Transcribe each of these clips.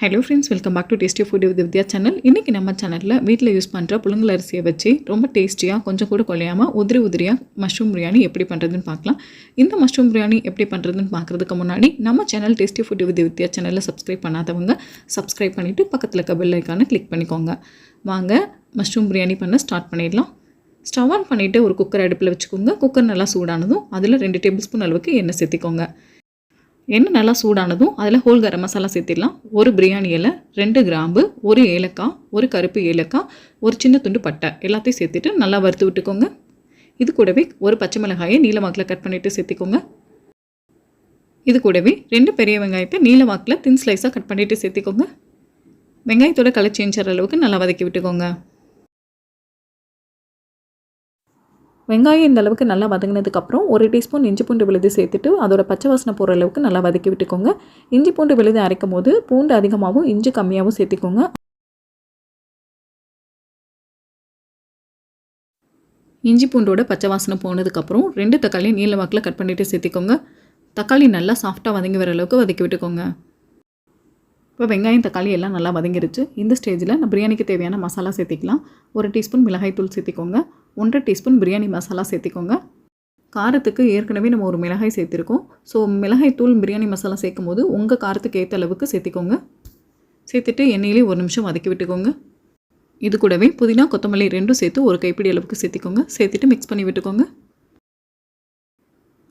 Hello friends welcome back to tasty food with Vidya channel இன்றைக்கி நம்ம சேனலில் வீட்டில் யூஸ் பண்ணுற புழுங்கல் அரிசியை வச்சு ரொம்ப டேஸ்டியாக கொஞ்சம் கூட கொள்ளையாமல் உதிரி உதிரியாக மஷ்ரூம் பிரியாணி எப்படி பண்ணுறதுன்னு பார்க்கலாம். இந்த மஷ்ரூம் பிரியாணி எப்படி பண்ணுறதுன்னு பார்க்குறதுக்கு முன்னாடி நம்ம channel tasty food with Vidya சேனலில் சப்ஸ்கிரைப் பண்ணாதவங்க சப்ஸ்கிரைப் பண்ணிவிட்டு பக்கத்தில் இருக்க பெல் ஐக்கானை கிளிக் பண்ணிக்கோங்க. வாங்க மஷ்ரூம் பிரியாணி பண்ண ஸ்டார்ட் பண்ணிடலாம். ஸ்டவ் ஆன் பண்ணிவிட்டு ஒரு குக்கர் அடுப்பில் வச்சுக்கோங்க. குக்கர் நல்லா சூடானதும் அதில் ரெண்டு டேபிள் ஸ்பூன் அளவுக்கு எண்ணெய் சேர்த்திக்கோங்க. எண்ணெய் நல்லா சூடானதும் அதில் ஹோல் கரம் மசாலா சேர்த்திடலாம். ஒரு பிரியாணி இலை ரெண்டு கிராம்பு ஒரு ஏலக்காய் ஒரு கருப்பு ஏலக்காய் ஒரு சின்ன துண்டு பட்டை. எல்லாத்தையும் சேர்த்துட்டு நல்லா வறுத்து விட்டுக்கோங்க. இது கூடவே ஒரு பச்சை மிளகாயை நீலமாக்கில் கட் பண்ணிவிட்டு சேர்த்திக்கோங்க. இது கூடவே ரெண்டு பெரிய வெங்காயத்தை நீலமாக்கில் தின் ஸ்லைஸாக கட் பண்ணிவிட்டு சேர்த்திக்கோங்க. வெங்காயத்தோட கலர் சேஞ்ச் ஆகிற அளவுக்கு நல்லா வதக்கி விட்டுக்கோங்க. வெங்காயம் இந்த அளவுக்கு நல்லா வதங்கினதுக்கப்புறம் ஒரு டீஸ்பூன் இஞ்சி பூண்டு விழுது சேர்த்துட்டு அதோட பச்சை வாசனை போகிற அளவுக்கு நல்லா வதக்கி விட்டுக்கோங்க. இஞ்சி பூண்டு விழுது அரைக்கும் போது பூண்டு அதிகமாகவும் இஞ்சி கம்மியாகவும் சேர்த்திக்கோங்க. இஞ்சி பூண்டோட பச்சை வாசனை போனதுக்கப்புறம் ரெண்டு தக்காளி நீல வாக்கில் கட் பண்ணிவிட்டு சேர்த்திக்கோங்க. தக்காளி நல்லா சாஃப்டாக வதங்கி வர அளவுக்கு வதக்கி விட்டுக்கோங்க. இப்போ வெங்காயம் தக்காளி எல்லாம் நல்லா வதங்கிருச்சு. இந்த ஸ்டேஜில் நான் பிரியாணிக்கு தேவையான மசாலா சேர்த்திக்கலாம். ஒரு டீஸ்பூன் மிளகாய்த்தூள் சேர்த்திக்கோங்க. ஒன்றரை டீஸ்பூன் பிரியாணி மசாலா சேர்த்திக்கோங்க. காரத்துக்கு ஏற்கனவே நம்ம ஒரு மிளகாய் சேர்த்துருக்கோம். ஸோ மிளகாய் தூள் பிரியாணி மசாலா சேர்க்கும் போது உங்கள் காரத்துக்கு ஏற்ற அளவுக்கு சேர்த்திக்கோங்க. சேர்த்துட்டு எண்ணெயிலே ஒரு நிமிஷம் வதக்கி விட்டுக்கோங்க. இது கூடவே புதினா கொத்தமல்லி ரெண்டும் சேர்த்து ஒரு கைப்பிடி அளவுக்கு சேர்த்திக்கோங்க. சேர்த்துட்டு மிக்ஸ் பண்ணி விட்டுக்கோங்க.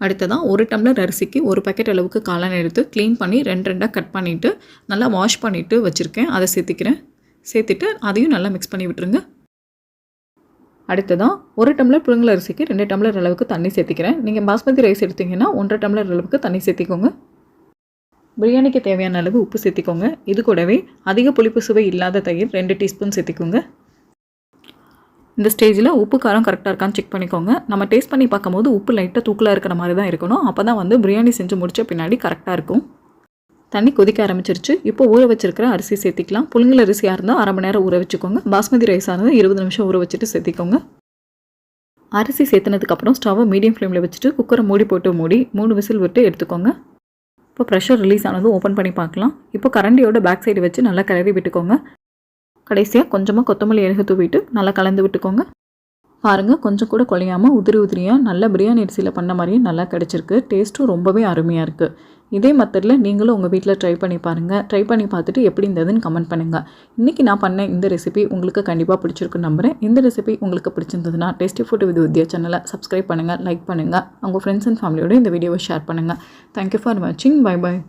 அடுத்ததாக ஒரு டம்ளர் அரிசிக்கு ஒரு பேக்கெட் அளவுக்கு காளான் எடுத்து க்ளீன் பண்ணி ரெண்டு ரெண்டாக கட் பண்ணிவிட்டு நல்லா வாஷ் பண்ணிவிட்டு வச்சுருக்கேன். அதை சேர்த்திக்கிறேன். சேர்த்துட்டு அதையும் நல்லா மிக்ஸ் பண்ணி விட்டுருங்க. அடுத்ததாக ஒரு டம்ளர் புழுங்கல் அரிசிக்கு ரெண்டு டம்ளர் அளவுக்கு தண்ணி சேர்த்திக்கிறேன். நீங்கள் பாஸ்மதி ரைஸ் எடுத்திங்கன்னா ஒன்றரை டம்ளர் அளவுக்கு தண்ணி சேர்த்திக்கோங்க. பிரியாணிக்கு தேவையான அளவு உப்பு சேர்த்திக்கோங்க. இது கூடவே அதிக புளிப்பு சுவை இல்லாத தயிர் ரெண்டு டீஸ்பூன் சேர்த்திக்கோங்க. இந்த ஸ்டேஜில் உப்பு காரம் கரெக்டாக இருக்கான்னு செக் பண்ணிக்கோங்க. நம்ம டேஸ்ட் பண்ணி பார்க்கும்போது உப்பு லைட்டாக தூக்கில் இருக்கிற மாதிரி தான் இருக்கணும். அப்போ தான் வந்து பிரியாணி செஞ்சு முடித்த பின்னாடி கரெக்டாக இருக்கும். தண்ணி கொதிக்க ஆரம்பிச்சிருச்சு. இப்போ ஊற வச்சிருக்கிற அரிசி சேர்த்திக்கலாம். புழுங்கல் அரிசியாக இருந்தால் அரை மணி நேரம் ஊற வச்சுக்கோங்க. பாஸ்மதி ரைஸாக இருந்தால் இருபது நிமிஷம் ஊற வச்சுட்டு சேர்த்திக்கோங்க. அரிசி சேர்த்துனதுக்கப்புறம் ஸ்டவ்வை மீடியம் ஃப்ளேமில் வச்சுட்டு குக்கரை மூடி போட்டு மூடி மூணு விசில் விட்டு எடுத்துக்கோங்க. இப்போ ப்ரெஷர் ரிலீஸ் ஆனதும் ஓப்பன் பண்ணி பார்க்கலாம். இப்போ கரண்டியோட பேக் சைடு வச்சு நல்லா கிளறி விட்டுக்கோங்க. கடைசியாக கொஞ்சமாக கொத்தமல்லி இறகு தூவிட்டு நல்லா கலந்து விட்டுக்கோங்க. பாருங்கள் கொஞ்சம் கூட குலையாமல் உதிரி உதிரியாக நல்ல பிரியாணி அரிசியில் பண்ண மாதிரியும் நல்லா கிடச்சிருக்கு. டேஸ்ட்டும் ரொம்பவே அருமையாக இருக்குது இதே மெத்தடில் நீங்களும் உங்கள் வீட்டில் ட்ரை பண்ணி பாருங்கள் ட்ரை பண்ணி பார்த்துட்டு எப்படி இருந்ததுன்னு கமெண்ட் பண்ணுங்கள் இன்றைக்கி நான் பண்ண இந்த ரெசிபி உங்களுக்கு கண்டிப்பாக பிடிச்சிருக்குன்னு நம்புகிறேன் இந்த ரெசிபி உங்களுக்கு பிடிச்சிருந்ததுன்னா டேஸ்டி ஃபுட் வித் வித்யா சேனலை சப்ஸ்கிரைப் பண்ணுங்கள் லைக் பண்ணுங்கள் உங்கள் ஃப்ரெண்ட்ஸ் அண்ட் ஃபேமிலியோட இந்த வீடியோவை ஷேர் பண்ணுங்கள் தேங்க்யூ ஃபார் வாட்சிங் பை பாய்